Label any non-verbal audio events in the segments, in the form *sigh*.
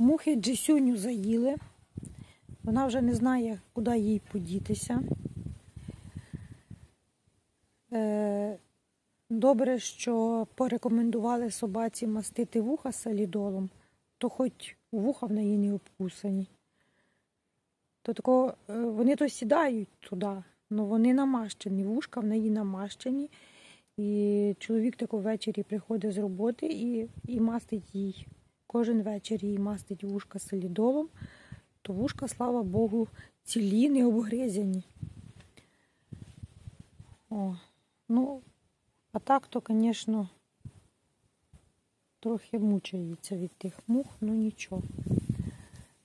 Мухи Джисюню заїли. Вона вже не знає, куди їй подітися. Е, Добре, що порекомендували собаці мастити вуха салідолом, то хоч вуха в неї не обкусані. То тако, е, вони то сідають туди, але вони намащені, вушка в неї намащені. І чоловік тако ввечері приходить з роботи і, і мастить їй. Кожен вечір їй мастить вушка солідолом, то вушка, слава Богу, цілі, не обгризані. О, ну, а так то, звісно, трохи мучається від тих мух, ну нічого.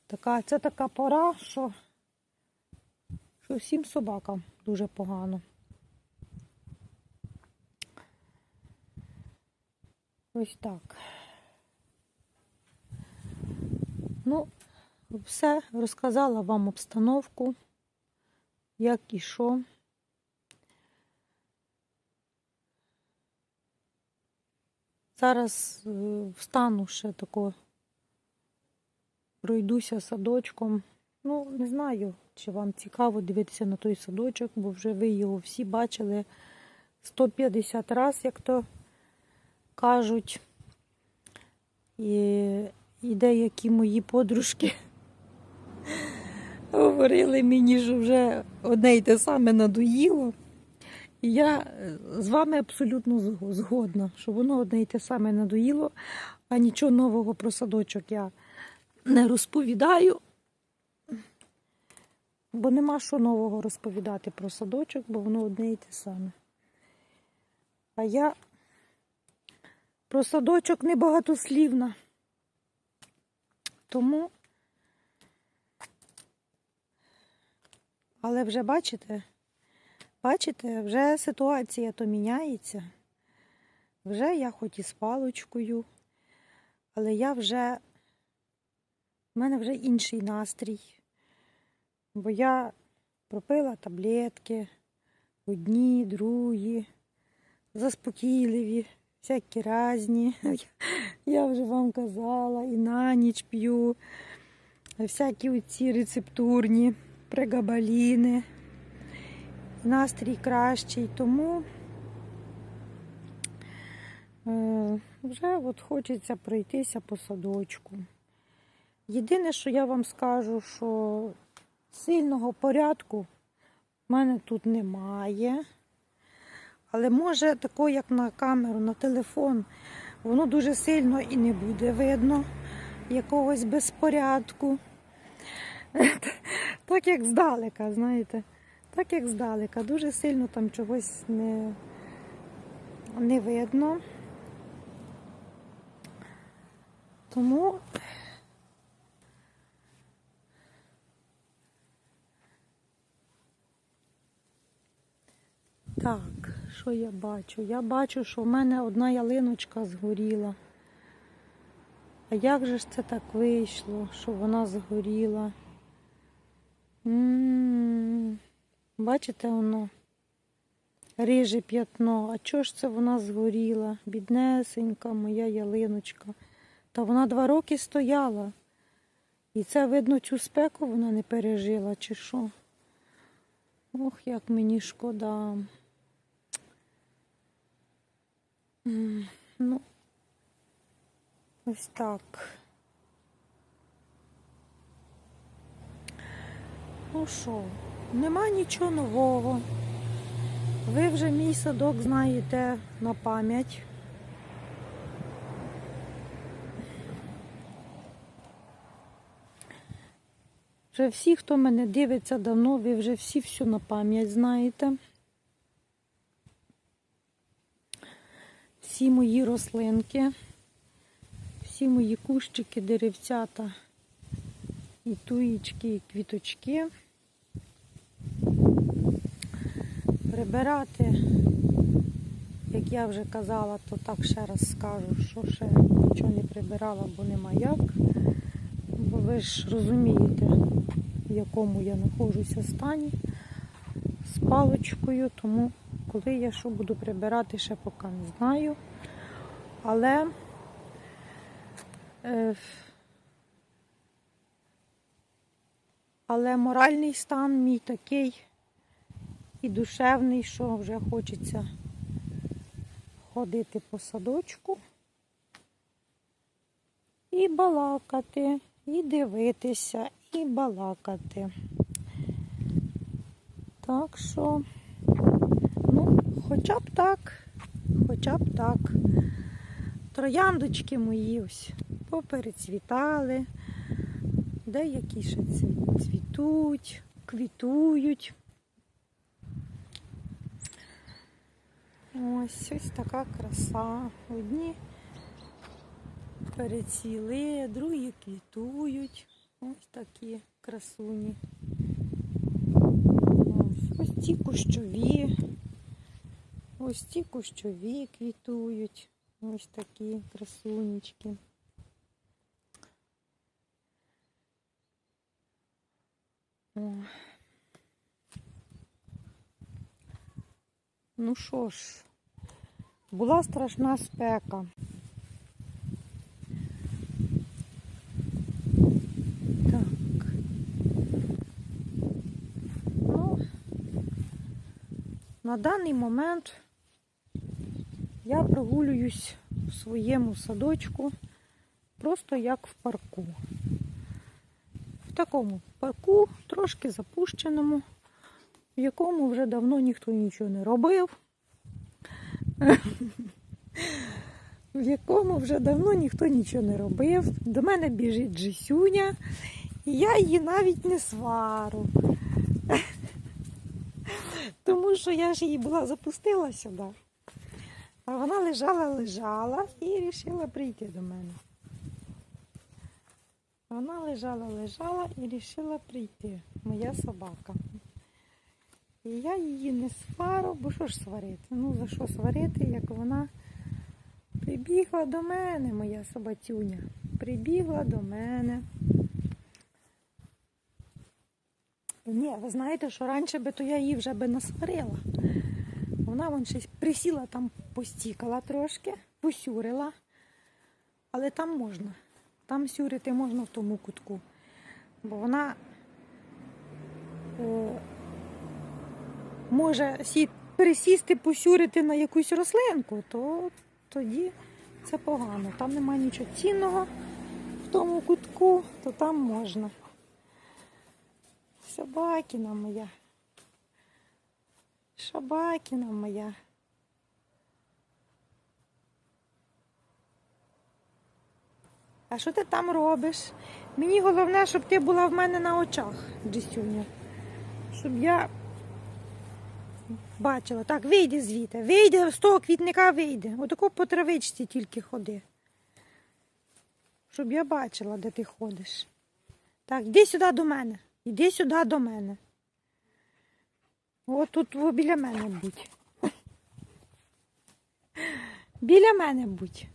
Така, це така пора, що, що всім собакам дуже погано. Ось так. Ну, все, розказала вам обстановку, як і що. Зараз е, встану ще тако, пройдуся садочком. Ну, не знаю, чи вам цікаво дивитися на той садочок, бо вже ви його всі бачили 150 разів, як то кажуть. І, і деякі мої подружки *laughs* говорили мені, що вже одне й те саме надоїло. Я е, з вами абсолютно згодна, що воно одне й те саме надоїло, а нічого нового про садочок я не розповідаю. Бо нема що нового розповідати про садочок, бо воно одне й те саме. А я про садочок небагатослівна. Тому. Але вже бачите, бачите, вже ситуація то міняється. Вже я хоч і з палочкою, але я вже, в мене вже інший настрій. Бо я пропила таблетки, одні, другі, заспокійливі, всякі різні. Я вже вам казала, і на ніч п'ю, всякі оці рецептурні, прегабаліни. Настрій кращий, тому е, вже от хочеться пройтися по садочку. Єдине, що я вам скажу, що сильного порядку в мене тут немає. Але може тако, як на камеру, на телефон, воно дуже сильно і не буде видно якогось безпорядку. *laughs* Так як здалека, знаєте, так як здалека. Дуже сильно там чогось не, не видно. Тому Так, що я бачу? Я бачу, що в мене одна ялиночка згоріла. А як же ж це так вийшло, що вона згоріла? М, Бачите воно? Риже п'ятно. А чого ж це вона згоріла? Біднесенька моя ялиночка. Та вона два роки стояла. І це, видно, цю спеку вона не пережила, чи що? Ох, як мені шкода. М, Ну, ось так. Ну що, нема нічого нового. Ви вже мій садок знаєте на пам'ять. Вже всі, хто мене дивиться давно, ви вже всі все на пам'ять знаєте. Всі мої рослинки, всі мої кущики, деревцята, і туїчки, і квіточки. Прибирати, як я вже казала, то так ще раз скажу, що ще нічого не прибирала, бо нема як. Бо ви ж розумієте, в якому я знаходжуся стані з паличкою, тому коли я що буду прибирати, ще поки не знаю. Але е, Але моральний стан мій такий і душевний, що вже хочеться ходити по садочку і балакати, і дивитися, і балакати. Так що, хоча б так, хоча б так. Трояндочки мої ось поперецвітали, деякі ще цвітуть, квітують. Ось ось така краса. Одні перецвіли, другі квітують. Ось такі красуні. Ось, ось ці кущові. Ось ці кущові квітують. Ось такі красунечки. О. Ну що ж, була страшна спека. Так. Ну, на даний момент я прогулююсь в своєму садочку, просто як в парку. В такому парку, трошки запущеному, в якому вже давно ніхто нічого не робив. *laughs* В якому вже давно ніхто нічого не робив. До мене біжить Джисюня, і я її навіть не свару. *laughs* Тому що я ж її була запустила сюди. А вона лежала, лежала і вирішила прийти до мене. Вона лежала, лежала і вирішила прийти. Моя собака. І я її не свару, бо що ж сварити? Ну за що сварити, як вона прибігла до мене, моя собатюня. Прибігла до мене. Ні, ви знаєте, що раніше би то я її вже би насварила. Вона вон щось присіла там, постікала трошки, посюрила. Але там можна. Там сюрити можна в тому кутку. Бо вона е, може сі, присісти, посюрити на якусь рослинку, то тоді це погано. Там немає нічого цінного в тому кутку, то там можна. Собакіна моя. Шабакіна моя. А що ти там робиш? Мені головне, щоб ти була в мене на очах, Джисюня. Щоб я бачила. Так, вийди звідти. Вийди з того квітника вийди. Отако по травичці тільки ходи. Щоб я бачила, де ти ходиш. Так, йди сюди до мене. Іди сюди до мене. От тут біля мене будь. Біля мене будь.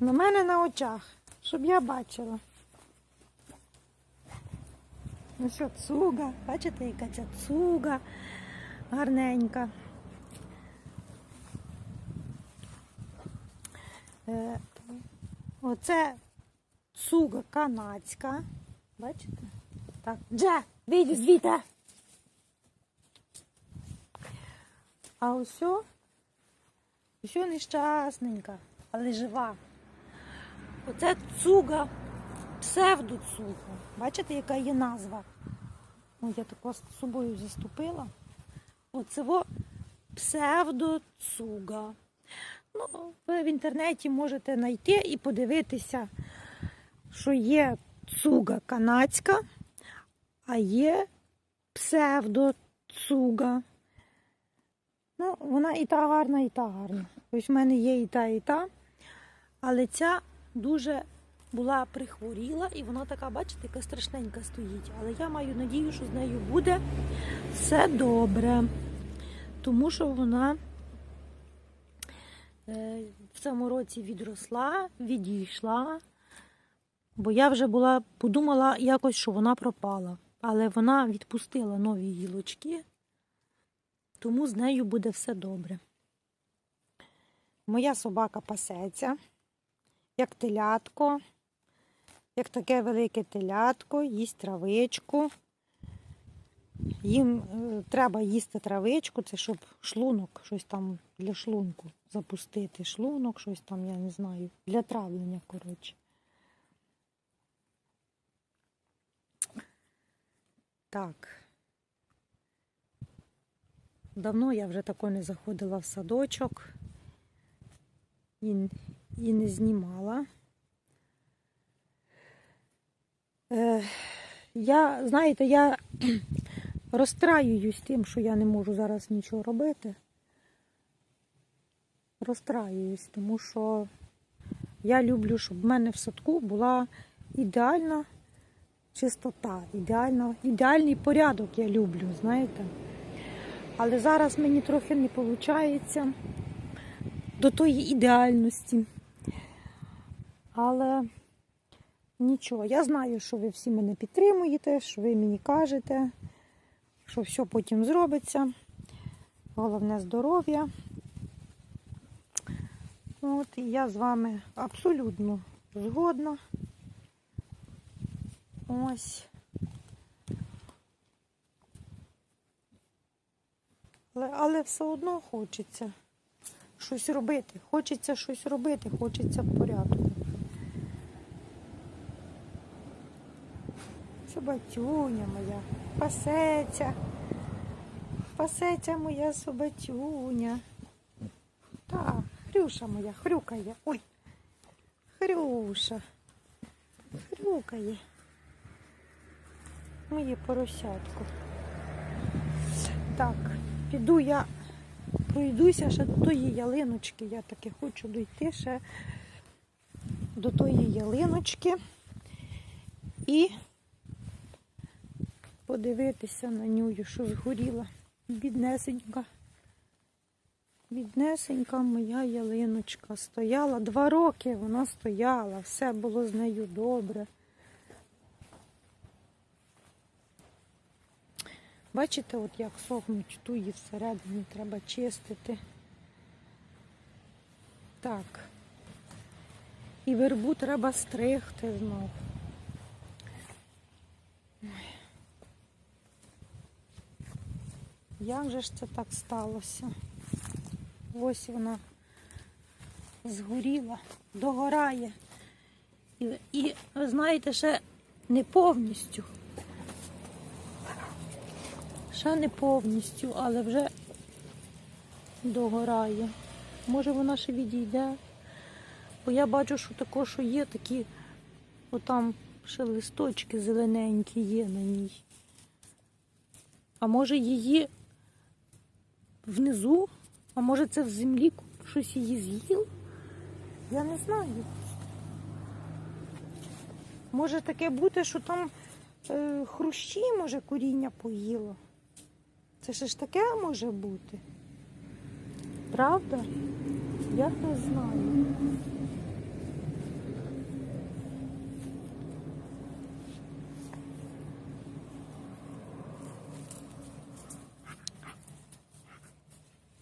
На мене на очах, щоб я бачила. Ну що, цуга, бачите, яка ця цуга гарненька. Е, оце цуга канадська. Бачите? Так, Дже, вийди звідти. А ось, ось нещасненька, але жива. Оце цуга, псевдоцуга. Бачите, яка є назва? О, я тако з собою заступила. Оце псевдоцуга. Ну, ви в інтернеті можете знайти і подивитися, що є цуга канадська, а є псевдоцуга. Ну, вона і та гарна, і та гарна. Ось в мене є і та, і та. Але ця дуже була прихворіла, і вона така, бачите, яка страшненька стоїть. Але я маю надію, що з нею буде все добре. Тому що вона е, в цьому році відросла, відійшла. Бо я вже була подумала якось, що вона пропала. Але вона відпустила нові гілочки, тому з нею буде все добре. Моя собака пасеться, як телятко. як таке велике телятко, їсть травичку. Їм е, треба їсти травичку, це щоб шлунок, щось там для шлунку запустити. Шлунок, щось там, я не знаю, для травлення, коротше. Так. Давно я вже тако не заходила в садочок і, і не знімала. Е, я, знаєте, я *clears throat* розстраююсь тим, що я не можу зараз нічого робити. Розстраююсь, тому що я люблю, щоб в мене в садку була ідеальна чистота, ідеальна, ідеальний порядок я люблю, знаєте. Але зараз мені трохи не виходить до тої ідеальності. Але нічого, я знаю, що ви всі мене підтримуєте, що ви мені кажете, що все потім зробиться. Головне здоров'я. От, і я з вами абсолютно згодна. Ось. Але, але все одно хочеться щось робити. Хочеться щось робити, хочеться в порядку. Собатюня моя, пасеться. Пасеться моя собатюня. Так, Хрюша моя, хрюкає. Ой, Хрюша. Хрюкає. Моє поросятко. Так, піду я пройдуся ще до тої ялиночки. Я таки хочу дойти ще до тої ялиночки і подивитися на нього, що згоріла. Біднесенька. Біднесенька моя ялиночка стояла. Два роки вона стояла, все було з нею добре. Бачите, от як сохнуть туї всередині, треба чистити. Так. І вербу треба стригти знов. Як же ж це так сталося? Ось вона згоріла, догорає. І, і ви знаєте, ще не повністю. Ще не повністю, але вже догорає. Може вона ще відійде. Бо я бачу, що також є такі, отам ще листочки зелененькі є на ній. А може її внизу, а може це в землі щось її з'їв? Я не знаю. Може таке бути, що там е, хрущі, може, коріння поїло. Це ж таке може бути. Правда? Я не знаю.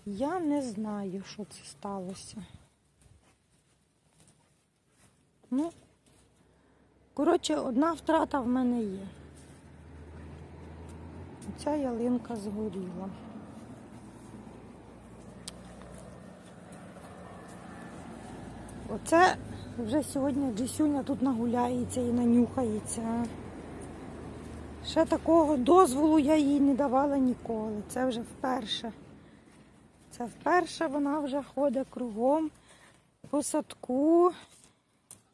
Я не знаю, що це сталося. Ну, коротше, одна втрата в мене є. Ця ялинка згоріла. Оце вже сьогодні Джесюня тут нагуляється і нанюхається. Ще такого дозволу я їй не давала ніколи. Це вже вперше. Це вперше вона вже ходить кругом по садку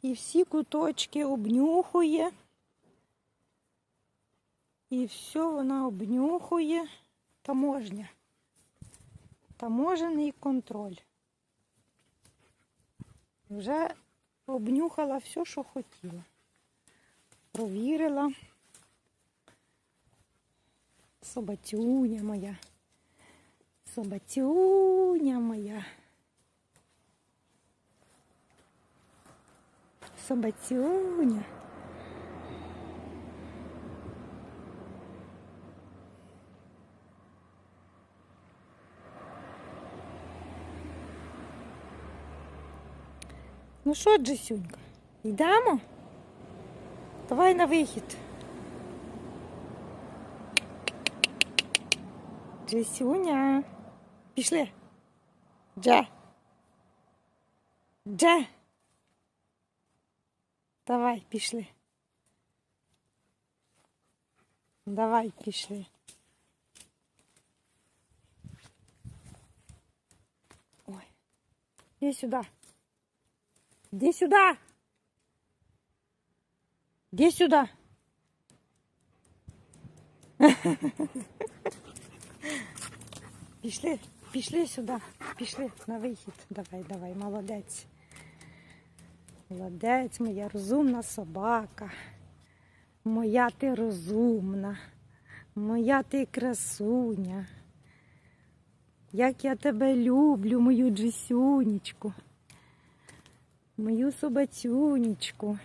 і всі куточки обнюхує. І все вона обнюхує таможня. Таможений контроль. Вже обнюхала все, що хотіла. Провірила. Собатюня моя. Собатюня моя. Собатюня. Ну що, Джесюнька, йдемо? Давай на вихід. Джесюня. Пішли. Дже. Дже. Давай, пішли. Давай, пішли. Ой. Иди сюда. Иди сюда. Иди сюда. Пішли, пішли сюди, пішли на вихід. Давай, давай, молодець. Молодець, моя розумна собака. Моя ти розумна, моя ти красуня. Як я тебе люблю, мою Джесюнечку, мою собацюнечку.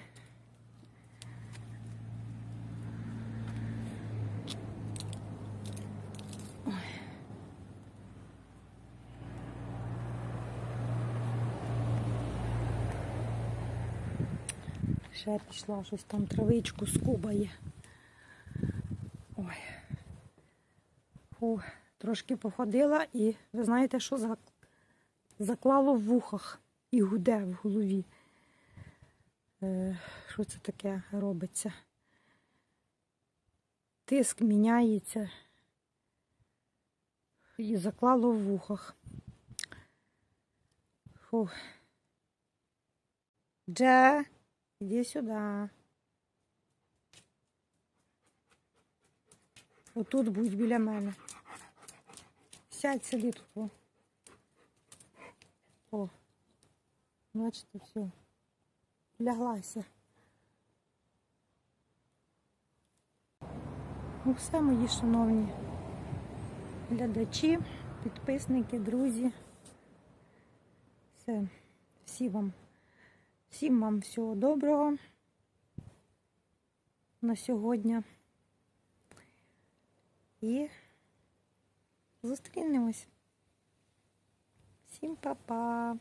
Ще пішла щось там травичку скубає. Ой. Фу, трошки походила і ви знаєте, що заклало в вухах і гуде в голові. Е, що це таке робиться? Тиск міняється і заклало в вухах. Фу. Дже. Иди сюда. Отут будь біля мене. Сядь, сиди тут. О. Бачите, все. Ляглася. Ну все, мої шановні глядачі, підписники, друзі. Все. Всі вам. Всім вам всього доброго на сьогодні. І зустрінемось. Всім па-па!